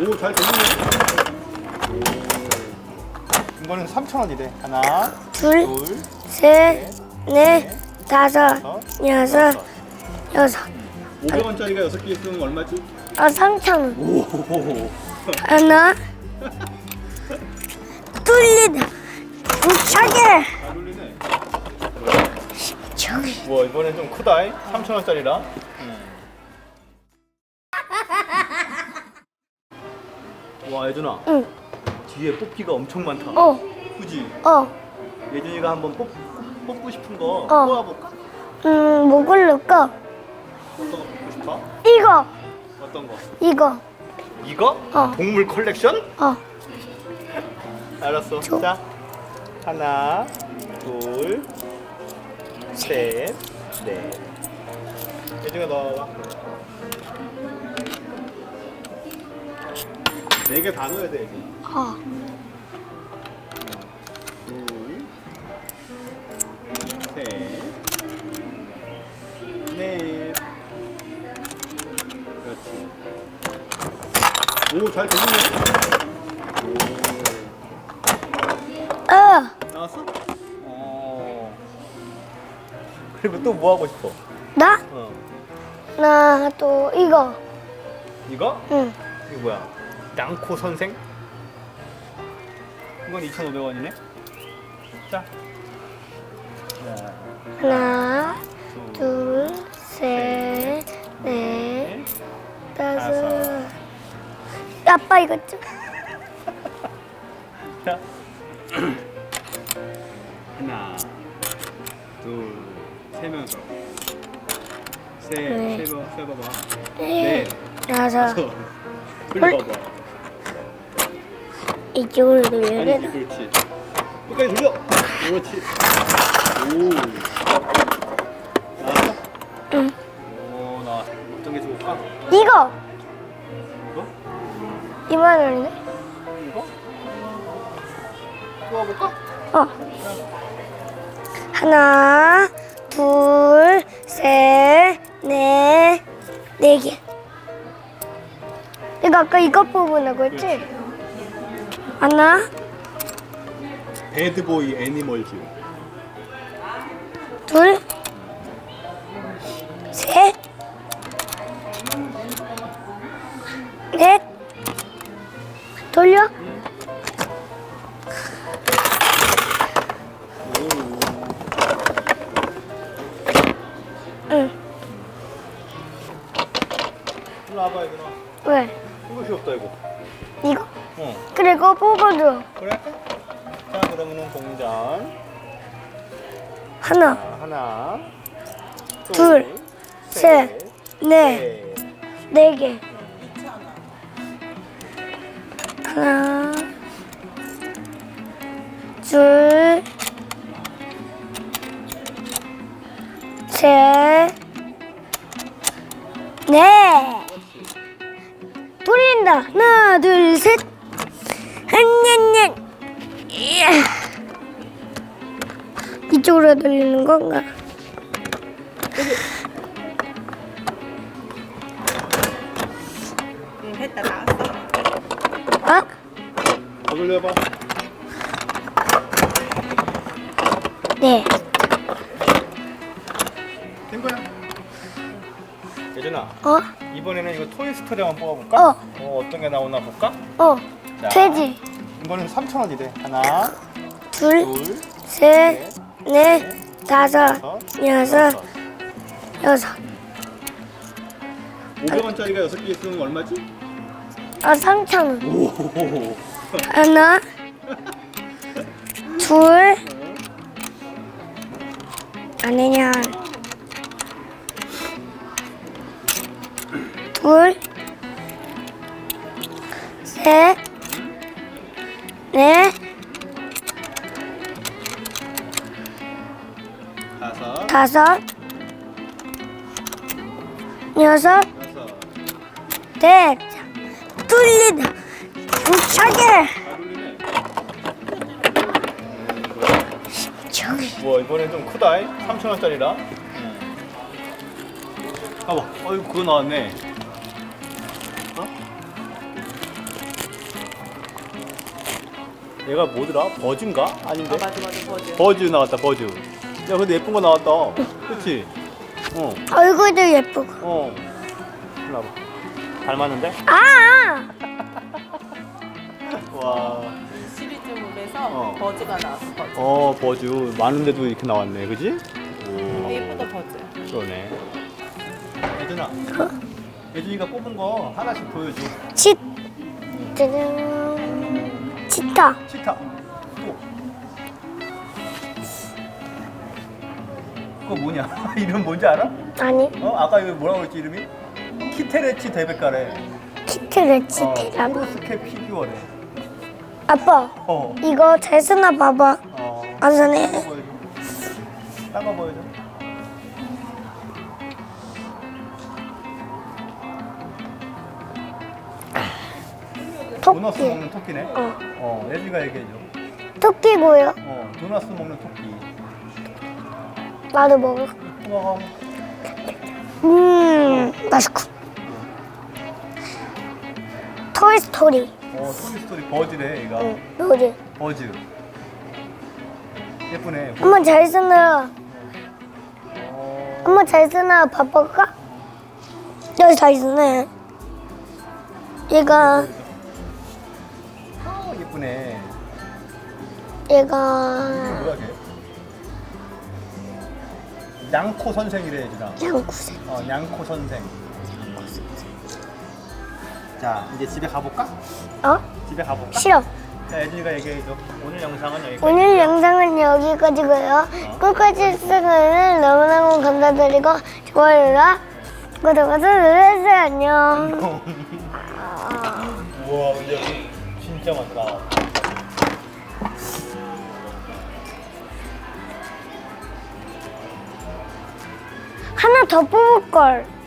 오, 잘 들리네. 이거는 3,000원이래. 하나, 둘, 둘, 셋, 넷, 다섯, 다섯, 여섯, 여섯. 500원짜리가 6개 있으면 얼마지? 아, 3천 원. 오, 하나, 뚫리다. 무차게. 잘 울리네. 저기. 와, 이번엔 좀 크다. 3,000원짜리라. 와, 예준아. 응. 뒤에 뽑기가 엄청 많다. 어, 그지? 어. 예준이가 한번 뽑, 뽑고 싶은 거 어. 뽑아볼까? 음, 뭐 고를까? 어떤 거 뽑고 싶어? 이거, 어떤 거? 이거. 이거? 어. 동물 컬렉션? 어. 알았어. 줘. 자, 하나, 둘, 셋, 넷. 예중아 넣어봐. 네 개 다 넣어야 돼. 예준. 어. 둘, 셋, 넷. 그렇지. 오, 잘 들리네. 어, 나왔어? 어. 그리고 또 뭐 하고 싶어? 나? 어. 나 또 이거. 이거? 응. 이거 뭐야? 양코 선생? 이건 2,500원이네. 자. 자, 하나, 둘, 둘, 셋, 넷, 다섯. 다섯. 아빠 이거 좀. 자. 하나, 둘, 세 명서. 세, 네. 세 번, 세 봐봐. 넷, 다섯. 다섯. 돌려봐봐. 이쪽으로 돌려야 되나? 그렇지. 끝까지 돌려. 그렇지. 오. 나왔어? 응. 오, 나 어떤 게 좋을까? 이거 이거? 2만 원인데? 이거? 뽑아볼까? 어. 하나, 둘, 셋, 넷, 네 개. 내가 아까 이거 뽑으라고 했지? 하나, 배드보이 애니멀즈. 둘, 셋, 넷, 돌려. 응. 일로 와봐, 얘들아. 왜? 이거 귀엽다, 이거. 이거? 어. 그리고 뽑아줘. 그래? 자, 그러면은 동전. 하나, 자, 하나. 둘, 셋, 넷, 넷. 네 개. 하나, 둘, 셋, 넷. 돌린다. 하나, 둘, 셋. 이쪽으로 돌리는 건가? 응, 됐다 나왔어. 어? 더 돌려봐. 네. 된 거야. 예준아, 어? 이번에는 이거 토이스토리 한번 뽑아볼까? 어. 어, 어떤 게 나오나 볼까? 어. 자. 돼지. 이거는 3,000원이래. 하나, 둘, 둘, 셋, 넷, 다섯, 여섯, 여섯. 500원짜리가 6개 있으면 얼마지? 아, 삼천 원. 오. 하나, 둘, 아니냐. 다섯, 여섯. 넷. 뚫리다. 무차게. 저기. 와 이번엔 좀 크다. 3,000원짜리라. 봐봐. 어이구 그거 나왔네. 어? 얘가 뭐더라? 버즈인가? 아닌데? 아 맞아 맞아 버즈. 버즈 나왔다 버즈 야 근데 예쁜 거 나왔다 그치? 어 얼굴도 예쁘고. 어. 일로 와봐. 닮았는데? 아! 와. 시리즈물에서 어. 버즈가 나왔어. 버즈. 어, 버즈. 많은데도 이렇게 나왔네. 그지? 오. 예쁘다 버즈. 그러네. 예준아. 예준이가 뽑은 거 하나씩 보여줘. 치, 짜잔. 치타. 치타. 그거 뭐냐? 이름 뭔지 알아? 아니, 어? 아까 이거 뭐라고 했지 이름이? 키테레치 데베카레. 키트레치 어, 테라미. 프로스케 피규어래. 아빠, 어. 이거 잘 쓰나 봐봐. 어. 안. 딴거 보여줘. 딴거 보여줘. 도넛 토끼. 먹는 토끼네. 어. 어, 예지가 얘기해줘. 토끼고요. 어, 도넛 먹는 토끼. 나도 먹어. 우와. 음, 맛있고. 토이스토리. 어, 토이스토리 버즈래, 얘가. 응, 우리. 버즈. 예쁘네. 한번 잘 쓰나, 어, 한번 잘 쓰나 봐볼까? 여기 잘 쓰네. 얘가, 아, 예쁘네. 얘가, 뭐야, 걔? 양코 선생이래, 얘들아. 양구색. 어, 양코 선생. 자, 이제 집에 가볼까? 어? 집에 가볼까? 싫어. 자, 예준이가 얘기해줘. 오늘 영상은 여기까지. 오늘 영상은 여기까지고요. 끝까지 시청해주셔서 너무너무 감사드리고 좋아요랑 구독을 눌러주세요. 안녕. 우와, 근데 여기 진짜 많다. 하나 더 뽑을 걸.